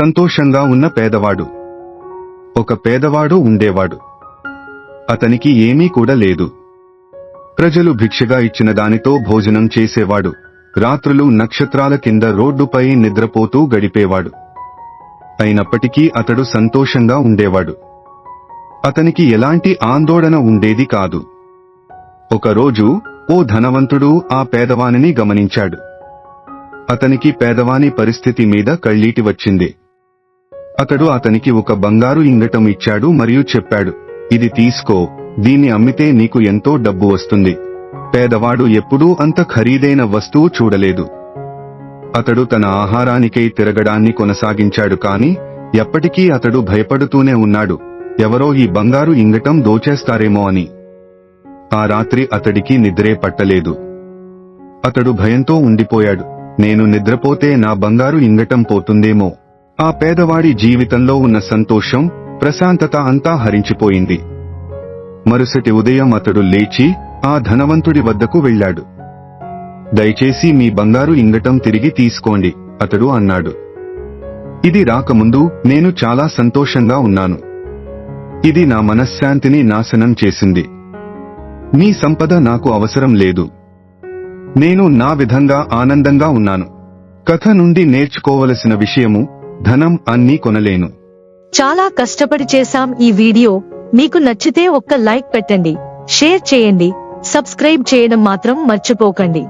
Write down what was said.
సంతోషంగా ఉన్న పేదవాడు. ఒక పేదవాడు ఉండేవాడు. అతనికి ఏమీ కూడా లేదు. ప్రజలు భిక్షగా ఇచ్చిన దానితో భోజనం చేసేవాడు. రాత్రులు నక్షత్రాల కింద రోడ్డుపై నిద్రపోతూ గడిపేవాడు. అయినప్పటికీ అతడు సంతోషంగా ఉండేవాడు. అతనికి ఎలాంటి ఆందోళన ఉండేది కాదు. ఒకరోజు ఓ ధనవంతుడు ఆ పేదవానిని గమనించాడు. అతనికి పేదవాని పరిస్థితి మీద కళ్ళీటి వచ్చింది. అతడు అతనికి ఒక బంగారు ఇంగటం ఇచ్చాడు మరియు చెప్పాడు ఇది తీసుకో దీన్ని అమ్మితే నీకు ఎంతో డబ్బు వస్తుంది. పేదవాడు ఎప్పుడూ అంత ఖరీదైన వస్తువు చూడలేదు. అతడు తన ఆహారానికై తిరగడాన్ని కొనసాగించాడు కాని ఎప్పటికీ అతడు భయపడుతూనే ఉన్నాడు. ఎవరో ఈ బంగారు ఇంగటం దోచేస్తారేమో అని. ఆ రాత్రి అతడికి నిద్రే పట్టలేదు. అతడు భయంతో ఉండిపోయాడు. నేను నిద్రపోతే నా బంగారు ఇంగటం పోతుందేమో. ఆ పేదవాడి జీవితంలో ఉన్న సంతోషం ప్రశాంతత అంతా హరించిపోయింది. మరుసటి ఉదయం అతడు లేచి ఆ ధనవంతుడి వద్దకు వెళ్ళాడు. దయచేసి మీ బంగారు ఇంగటం తిరిగి తీసుకోండి అతడు అన్నాడు. ఇది రాకముందు నేను చాలా సంతోషంగా ఉన్నాను. ఇది నా మనశ్శాంతిని నాశనం చేసింది. మీ సంపద నాకు అవసరం లేదు. నేను నా విధంగా ఆనందంగా ఉన్నాను. కథ నుండి నేర్చుకోవలసిన విషయము ధనం అన్నీ కొనలేను. చాలా కష్టపడి చేశాం ఈ వీడియో. మీకు నచ్చితే ఒక్క లైక్ పెట్టండి షేర్ చేయండి సబ్స్క్రైబ్ చేయడం మాత్రం మర్చిపోకండి.